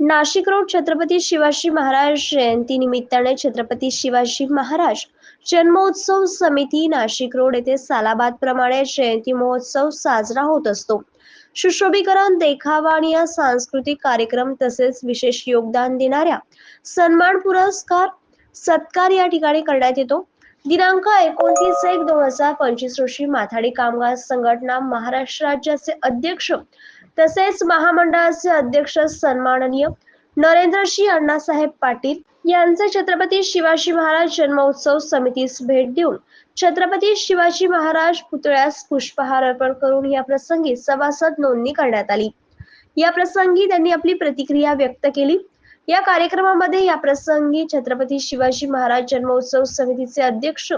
Nashik road Chhatrapati Shivaji Maharaj जयंती निमित्ताने छत्रपती शिवाजी महाराज जन्मोत्सव समिती नाशिक रोड येथे सालाबाद प्रमाणे जयंती महोत्सव साजरा होत असतो. सुशोभीकरण देखावा आणि या सांस्कृतिक कार्यक्रम तसेच विशेष योगदान देणाऱ्या सन्मान पुरस्कार सत्कार या ठिकाणी करण्यात येतो. दिनांक एकोणतीस एक दोन हजार पंचवीस रोजी माथाडी कामगार संघटना महाराष्ट्र राज्याचे अध्यक्ष तसेच महामंडळाचे अध्यक्ष सन्माननीय नरेंद्रशी अण्णासाहेब पाटील यांचे छत्रपती शिवाजी महाराज जन्मोत्सव समितीस भेट देऊन छत्रपती शिवाजी महाराज पुतळ्यास पुष्पहार अर्पण करून या प्रसंगी सभासद नोंदणी करण्यात आली. या प्रसंगी त्यांनी आपली प्रतिक्रिया व्यक्त केली. या कार्यक्रमामध्ये या प्रसंगी छत्रपती शिवाजी महाराज जन्मोत्सव समितीचे अध्यक्ष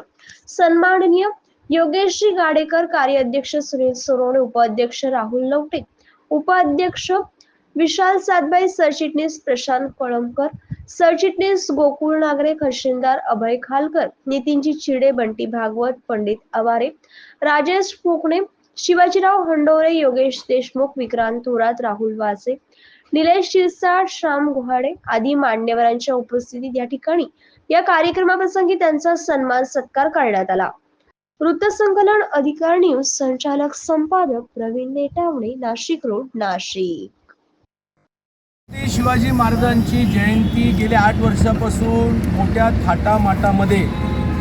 सन्माननीय योगेशजी गाडेकर कार्याध्यक्ष सुनील सोरोणे उपाध्यक्ष राहुल लवटे उपाध्यक्ष विशाल सातबाई सरचिटणीस प्रशांत कळमकर सरचिटणीस गोकुळ नागरे खर्शिंदार अभय खालकर नितीनजी चिडे बंटी भागवत पंडित आवारे राजेश फुकणे शिवाजीराव हंडोरे योगेश देशमुख विक्रांत थोरात राहुल वासे निलेश शिरसाट श्याम गुहाडे आदी मान्यवरांच्या उपस्थितीत या ठिकाणी या कार्यक्रमाप्रसंगी त्यांचा सन्मान सत्कार करण्यात आला. वृत्तसंकलन अधिकार न्यूज संचालक संपादक प्रवीण नेटावणे नाशिक रोड नाशिक. छत्रपती शिवाजी महाराजांची जयंती गेल्या आठ वर्षापासून मोठ्या थाटामाटामध्ये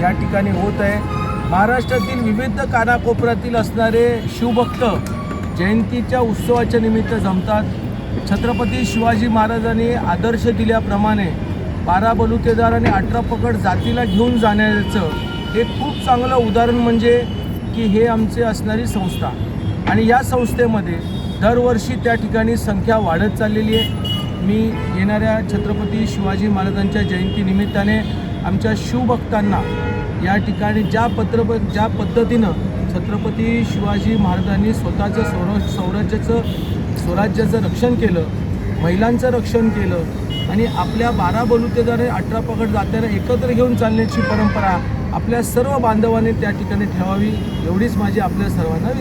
या ठिकाणी होत आहे. महाराष्ट्रातील विविध कानाकोपऱ्यातील असणारे शिवभक्त जयंतीच्या उत्सवाच्या निमित्त जमतात. छत्रपती शिवाजी महाराजांनी आदर्श दिल्याप्रमाणे बारा बलुतेदार आणि अठरा पकड जातीला घेऊन जाण्याचं हे खूप चांगलं उदाहरण म्हणजे की हे आमचे असणारी संस्था. आणि या संस्थेमध्ये दरवर्षी त्या ठिकाणी संख्या वाढत चाललेली आहे. मी येणाऱ्या छत्रपती शिवाजी महाराजांच्या जयंतीनिमित्ताने आमच्या शिवभक्तांना या ठिकाणी ज्या पत्र ज्या पद्धतीनं छत्रपती शिवाजी महाराजांनी स्वतःचं सौर स्वराज्याचं स्वराज्याचं रक्षण केलं महिलांचं रक्षण केलं आणि आपल्या बारा बलुतेदारे अठरा पकड जात्याला एकत्र घेऊन चालण्याची परंपरा आपल्या सर्व बांधवांनी त्या ठिकाणी ठेवावी एवढीच माझी आपल्या सर्वांना विनंती.